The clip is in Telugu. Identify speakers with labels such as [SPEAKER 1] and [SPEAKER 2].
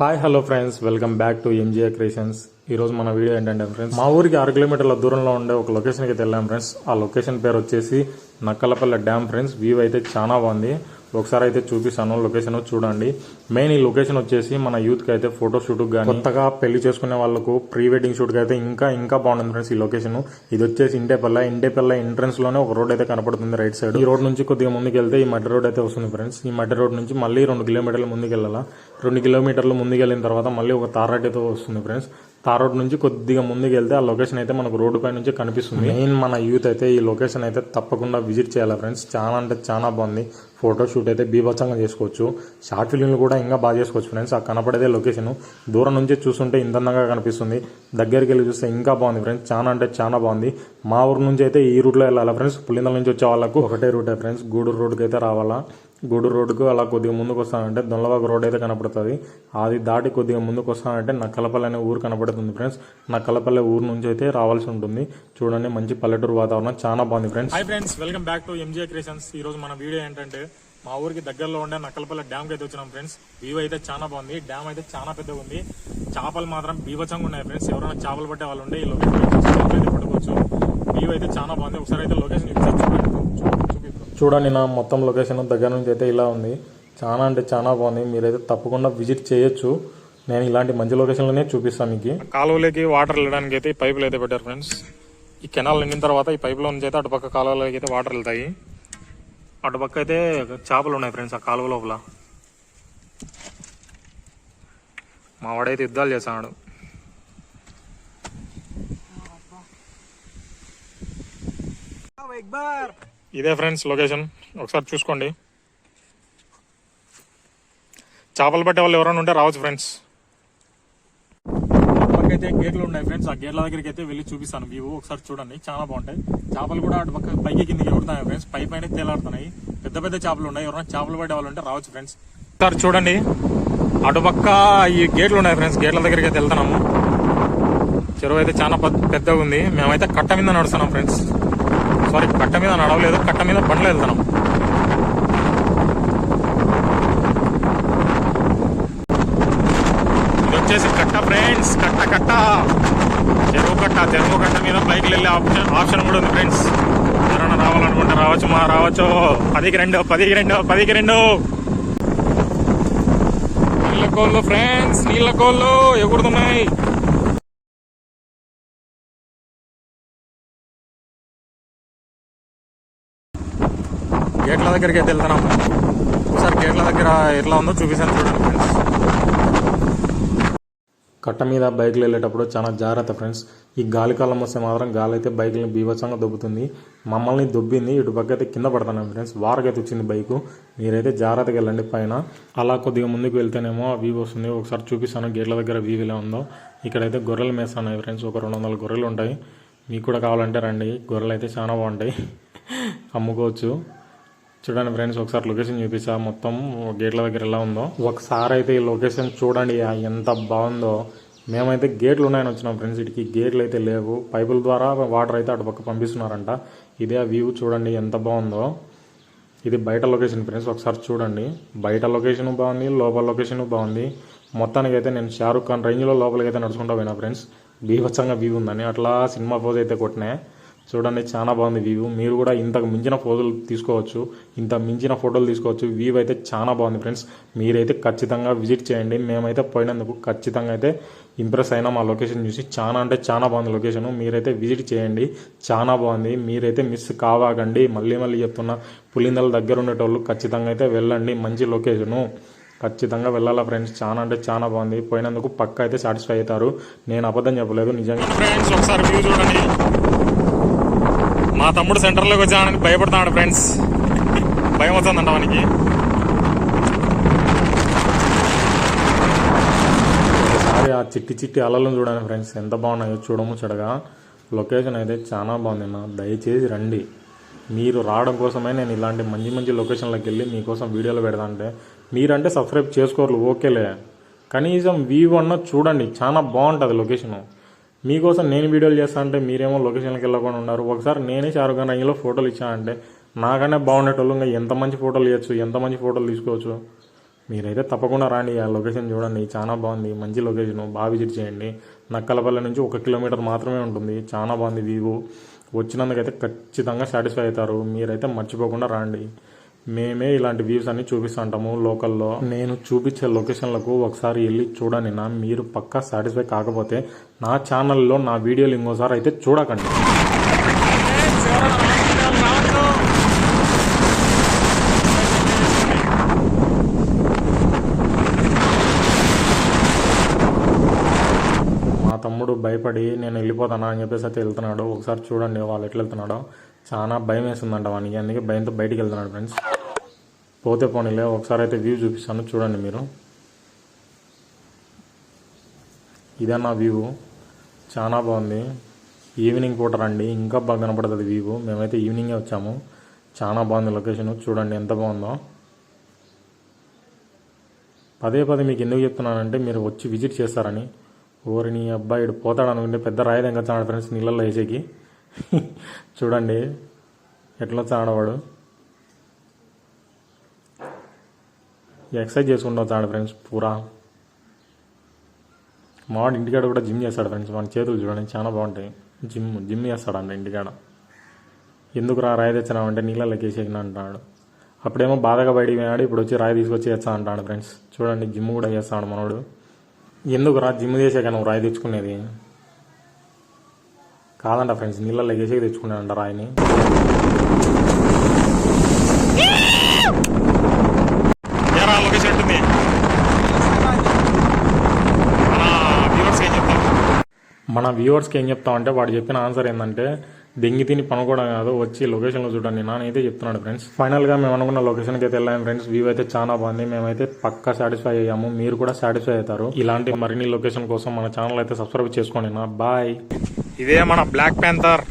[SPEAKER 1] Hi hello friends. Welcome back to MGA creations ఈ రోజు మన వీడియో ఏంటంటే ఫ్రెండ్స్ మా ఊరికి ఆరు కిలోమీటర్ల దూరంలో ఉండే ఒక లొకేషన్కి వెళ్ళాం ఫ్రెండ్స్. ఆ లొకేషన్ పేరు వచ్చేసి నక్కలపల్లె డ్యామ్ ఫ్రెండ్స్. వ్యూ అయితే చాలా బాగుంది. ఒకసారి అయితే చూపిస్తాను లొకేషన్ చూడండి. మెయిన్ ఈ లొకేషన్ వచ్చేసి మన యూత్కి అయితే ఫోటో షూట్ కానీ కొత్తగా పెళ్ళి చేసుకునే వాళ్ళకు ప్రీ వెడ్డింగ్ షూట్కి అయితే ఇంకా ఇంకా బాగుంటుంది ఫ్రెండ్స్ ఈ లొకేషన్ ఇది వచ్చేసి ఇంటేపల్లె. ఇంటేపల్లె ఎంట్రన్స్లోనే ఒక రోడ్ అయితే కనపడుతుంది రైట్ సైడ్ ఈ రోడ్ నుంచి కొద్దిగా ముందుకు వెళ్తే ఈ మడ్డి రోడ్ అయితే వస్తుంది ఫ్రెండ్స్ ఈ మడ్డి రోడ్ నుంచి మళ్ళీ రెండు కిలోమీటర్ల ముందుకు వెళ్ళాలా రెండు కిలోమీటర్లు ముందుకు వెళ్ళిన తర్వాత మళ్ళీ ఒక తార్ రోడ్ అయితే వస్తుంది ఫ్రెండ్స్ తార్ రోడ్ నుంచి కొద్దిగా ముందుకు వెళ్తే ఆ లొకేషన్ అయితే మనకు రోడ్డు పై నుంచి కనిపిస్తుంది. మెయిన్ మన యూత్ అయితే ఈ లొకేషన్ అయితే తప్పకుండా విజిట్ చేయాలి ఫ్రెండ్స్ చాలా అంటే చాలా బాగుంది. ఫోటో షూట్ అయితే బీభత్సంగా చేసుకోవచ్చు. షార్ట్ ఫిల్మ్లు కూడా ఇంకా బాగా చేసుకోవచ్చు ఫ్రెండ్స్. ఆ కనపడేదే లొకేషన్. దూరం నుంచి చూస్తుంటే ఇంత అందంగా కనిపిస్తుంది. దగ్గరికి వెళ్ళి చూస్తే ఇంకా బాగుంది ఫ్రెండ్స్. చాలా అంటే చాలా బాగుంది. మా ఊరు నుంచి అయితే ఈ రూట్లో వెళ్ళాలి ఫ్రెండ్స్? పులిందల నుంచి వచ్చే వాళ్ళకు? ఒకటే రూటే ఫ్రెండ్స్. గూడూరు రోడ్డుకి అయితే రావాలా? గూడూరు రోడ్డుకు అలా కొద్దిగా ముందుకు వస్తానంటే దొండవాగ రోడ్ అయితే కనపడుతుంది. అది దాటి కొద్దిగా ముందుకు వస్తానంటే నక్కలపల్లి అనే ఊరు కనపడుతుంది ఫ్రెండ్స్. నక్కలపల్లి ఊరు నుంచి అయితే రావాల్సి ఉంటుంది. చూడండి మంచి పల్లెటూరు వాతావరణం. చాలా బాగుంది friends. Hi friends. Welcome back to MJ creations. ఈ రోజు మన వీడియో ఏంటంటే మా ఊరికి దగ్గరలో ఉండే నక్కలపల్లి డ్యామ్కి అయితే వచ్చినాం ఫ్రెండ్స్. వ్యూ అయితే చాలా బాగుంది. డ్యామ్ అయితే చాలా పెద్దగా ఉంది. చేపలు మాత్రం బీభత్సంగా ఉన్నాయి ఫ్రెండ్స్. ఎవరైనా చేపలు పట్టే వాళ్ళు ఉండే ఈ లొకేషన్ అయితే పట్టుకోవచ్చు. వ్యూ అయితే చాలా బాగుంది. ఒకసారి అయితే లొకేషన్ చూడండి నా మొత్తం లొకేషన్ దగ్గర నుంచి అయితే ఇలా ఉంది. చాలా అంటే చాలా బాగుంది. మీరైతే తప్పకుండా విజిట్ చేయొచ్చు. నేను ఇలాంటి మంచి లొకేషన్లోనే చూపిస్తాను మీకు. కాలువలోకి వాటర్ వెళ్ళడానికి అయితే ఈ పైపులు అయితే పెట్టారు ఫ్రెండ్స్. ఈ కెనాల్ నిండిన తర్వాత ఈ పైపులో నుంచి అయితే అటుపక్క కాలువలోకి అయితే వాటర్ వెళ్తాయి. అటు పక్క అయితే చేపలు ఉన్నాయి ఫ్రెండ్స్ ఆ కాలువ లోపల. మా వాడైతే యుద్ధాలు చేశాడు ఇదే ఫ్రెండ్స్ లొకేషన్ ఒకసారి చూసుకోండి. చేపలు పట్టే వాళ్ళు ఎవరైనా ఉంటే రావచ్చు ఫ్రెండ్స్ అయితే గేట్లు ఉన్నాయి ఫ్రెండ్స్. ఆ గేట్ల దగ్గరికి అయితే వెళ్ళి చూపిస్తాను వ్యూ ఒకసారి చూడండి. చాలా బాగుంటాయి. చేపలు కూడా అటు పక్క పైకి కిందకి ఎగురుతున్నాయి ఫ్రెండ్స్. పై పైన తేలాడుతున్నాయి. పెద్ద పెద్ద చేపలు ఉన్నాయి. ఎవరైనా చేపలు పడే వాళ్ళు ఉంటే రావచ్చు ఫ్రెండ్స్. ఒకసారి చూడండి. అటుపక్క ఈ గేట్లు ఉన్నాయి ఫ్రెండ్స్. గేట్ల దగ్గరికి అయితే వెళ్తున్నాము. చెరువు అయితే చాలా పెద్ద- పెద్దగా ఉంది. మేమైతే కట్ట మీద నడుస్తున్నాం ఫ్రెండ్స్. సారీ కట్ట మీద నడవలేదు. కట్ట మీద బండ్లు వెళ్తున్నాం. వచ్చేసి కట్ట ఫ్రెండ్స్ కట్ట కట్ట. చెరువు కట్ట చెరువు కట్ట మీద బైక్లు వెళ్ళే ఆప్షన్ ఆప్షన్ కూడా ఉంది ఫ్రెండ్స్ ఎవరైనా రావాలనుకుంటే రావచ్చు మా రావచ్చు. పదికి రెండు పదికి రెండు పదికి రెండు. నీళ్ళ కోళ్ళు ఫ్రెండ్స్ నీళ్ళ కోళ్ళు ఎగురుతున్నాయి. గేట్ల దగ్గరికి అయితే వెళ్తున్నాం. ఒకసారి గేట్ల దగ్గర ఎట్లా ఉందో చూపిస్తాను చూడండి ఫ్రెండ్స్ కట్ట మీద బైక్లు వెళ్ళేటప్పుడు చాలా జాగ్రత్త ఫ్రెండ్స్ ఈ గాలి కాలం వస్తే మాత్రం గాలి అయితే బైక్ని బీభత్సంగా దొబ్బుతుంది. మమ్మల్ని దొబ్బింది ఇటు పక్క అయితే కింద పడతాను ఫ్రెండ్స్ వారకైతే వచ్చింది బైకు. మీరైతే జాగ్రత్తగా వెళ్ళండి పైన. అలా కొద్దిగా ముందుకు వెళ్తేనేమో వ్యూ వస్తుంది. ఒకసారి చూపిస్తాను గేట్ల దగ్గర వ్యూ ఉందో. ఇక్కడైతే గొర్రెలు మేస్తున్నాయి ఫ్రెండ్స్ ఒక రెండు వందల గొర్రెలు ఉంటాయి. మీకు కూడా కావాలంటే రండి. గొర్రెలు అయితే చాలా బాగుంటాయి. అమ్ముకోవచ్చు. చూడండి ఫ్రెండ్స్ ఒకసారి లొకేషన్ చూపిస్తా. మొత్తం గేట్ల దగ్గర ఎలా ఉందో. ఒకసారి అయితే ఈ లొకేషన్ చూడండి ఎంత బాగుందో. మేమైతే గేట్లు ఉన్నాయని వచ్చినాం ఫ్రెండ్స్ ఇటుకి గేట్లు అయితే లేవు. పైపుల ద్వారా వాటర్ అయితే అటు పక్క పంపిస్తున్నారంట. ఇదే ఆ వ్యూ చూడండి ఎంత బాగుందో. ఇది బయట లొకేషన్ ఫ్రెండ్స్ ఒకసారి చూడండి. బయట లొకేషన్ బాగుంది లోపల లొకేషన్ బాగుంది. మొత్తానికి అయితే నేను షారుఖ్ ఖాన్ రేంజ్లో లోపలికి అయితే నడుచుకుంటా పోయినా ఫ్రెండ్స్. బీభత్సంగా వ్యూ ఉందని అట్లా సినిమా పోజ్ అయితే కొట్టినాయి చూడండి చాలా బాగుంది వ్యూ మీరు కూడా ఇంతకు మించిన ఫోటోలు తీసుకోవచ్చు. ఇంత మించిన ఫోటోలు తీసుకోవచ్చు. వ్యూ అయితే చాలా బాగుంది ఫ్రెండ్స్ మీరైతే ఖచ్చితంగా విజిట్ చేయండి. మేమైతే పోయినందుకు ఖచ్చితంగా అయితే ఇంప్రెస్ అయినా మా లొకేషన్ చూసి చాలా అంటే చాలా బాగుంది లొకేషన్ మీరైతే విజిట్ చేయండి. చాలా బాగుంది. మీరైతే మిస్ కావాకండి. మళ్ళీ మళ్ళీ చెప్తున్నా పులిందల దగ్గర ఉండేటోళ్ళు ఖచ్చితంగా అయితే వెళ్ళండి. మంచి లొకేషను ఖచ్చితంగా వెళ్ళాలా ఫ్రెండ్స్ చాలా అంటే చాలా బాగుంది. పోయినందుకు పక్క అయితే సాటిస్ఫై అవుతారు. నేను అబద్ధం చెప్పలేదు. నిజంగా ఫ్రెండ్స్ ఒకసారి వ్యూ చూడండి. మా తమ్ముడు సెంటర్లోకి వచ్చానని భయపడుతున్నాడు ఫ్రెండ్స్. భయం వస్తుందంట మనకి ఒకసారి ఆ చిట్టి చిట్టి అలలను చూడండి ఫ్రెండ్స్. ఎంత బాగున్నాయో చూడము చెడగా. లొకేషన్ అయితే చాలా బాగుంది అన్న దయచేసి రండి. మీరు రావడం కోసమే నేను ఇలాంటి మంచి మంచి లొకేషన్లకు వెళ్ళి మీకోసం వీడియోలు పెడతా అంటే మీరంటే సబ్స్క్రైబ్ చేసుకోరు ఓకేలే. కనీసం వ్యూ అన్న చూడండి. చాలా బాగుంటుంది లొకేషను. మీకోసం నేను వీడియోలు చేస్తా అంటే మీరేమో లొకేషన్కి వెళ్ళకుండా ఉన్నారు. ఒకసారి నేనే షారుఖ్ ఖాన్ రంగిలో ఫోటోలు ఇచ్చానంటే నాకనే బాగుండేటోళ్ళు ఇంకా ఎంత మంచి ఫోటోలు ఇవ్వచ్చు ఎంత మంచి ఫోటోలు తీసుకోవచ్చు. మీరైతే తప్పకుండా రాండి ఆ లొకేషన్ చూడండి చాలా బాగుంది మంచి లొకేషన్ బాగా విజిట్ చేయండి. నక్కలపల్లి నుంచి ఒక కిలోమీటర్ మాత్రమే ఉంటుంది చాలా బాగుంది వీవు వచ్చినందుకైతే ఖచ్చితంగా సాటిస్ఫై అవుతారు మీరైతే మర్చిపోకుండా రాండి. మేమే ఇలాంటి వ్యూస్ అన్ని చూపిస్తుంటాము లోకల్లో. నేను చూపించే లొకేషన్లకు ఒకసారి వెళ్ళి చూడండి నా. మీరు పక్కా సాటిస్ఫై కాకపోతే నా ఛానల్లో నా వీడియోలు ఇంకోసారి అయితే చూడకండి. మా తమ్ముడు భయపడి నేను వెళ్ళిపోతానా అని చెప్పేసి అయితే వెళ్తున్నాడు. ఒకసారి చూడండి వాళ్ళు ఎట్లా వెళ్తున్నాడో. చాలా భయం వేసిందంట వానికి. అందుకే భయంతో బయటికి వెళ్తున్నాడు ఫ్రెండ్స్. పోతే పోనీలే ఒకసారి అయితే వ్యూ చూపిస్తాను. చూడండి మీరు. ఇదే నా వ్యూ. చాలా బాగుంది. ఈవినింగ్ పూట రండి. ఇంకా బాగా కనపడుతుంది వ్యూ. మేమైతే ఈవినింగే వచ్చాము. చాలా బాగుంది లొకేషన్. చూడండి ఎంత బాగుందో. పదే పదే మీకు ఎందుకు చెప్తున్నానంటే మీరు వచ్చి విజిట్ చేస్తారని. ఓరిని అబ్బాయి ఇడు పోతాడు అనుకుంటే పెద్ద రాయి చాలా ఫ్రెండ్స్ నీళ్ళల్లో వేసేకి. చూడండి ఎట్లా వచ్చాడు వాడు ఎక్సర్సైజ్ చేసుకుంటూ వచ్చాడు ఫ్రెండ్స్ పూరా. మావాడు ఇంటికాడ కూడా జిమ్ చేస్తాడు ఫ్రెండ్స్ మన చేతులు చూడండి చాలా బాగుంటాయి. జిమ్ జిమ్ చేస్తాడంట ఇంటికాడ. ఎందుకు రా రాయి తెచ్చినావంటే నీళ్ళలోకి వేసేకినా అంటాడు. అప్పుడేమో బాధగా బయటికి పోయినాడు ఇప్పుడు వచ్చి రాయి తీసుకొచ్చి చేస్తా అంటాడు ఫ్రెండ్స్ చూడండి జిమ్ కూడా చేస్తాడు మనోడు. ఎందుకు రా జిమ్ చేసాక నువ్వు రాయి తెచ్చుకునేది? కాదంట ఫ్రెండ్స్ నీళ్ళలో వేసేకి తెచ్చుకున్నాడంట రాయిని. మన వ్యూవర్స్కి ఏం చెప్తామంటే వాడు చెప్పిన ఆన్సర్ ఏంటంటే దెంగి తిని పనుకోవడం కాదు వచ్చి లొకేషన్లో చూడండి. నానైతే చెప్తున్నాడు ఫ్రెండ్స్ ఫైనల్గా మేము అనుకున్న లొకేషన్కి అయితే వెళ్ళాము ఫ్రెండ్స్ వ్యూ అయితే చాలా బాగుంది. మేమైతే పక్కా సాటిస్ఫై అయ్యాము. మీరు కూడా సాటిస్ఫై అవుతారు. ఇలాంటి మరిన్ని లొకేషన్ కోసం మన ఛానల్ అయితే సబ్స్క్రైబ్ చేసుకోండి నా బాయ్
[SPEAKER 2] ఇదే మన బ్లాక్ ప్యాంథర్.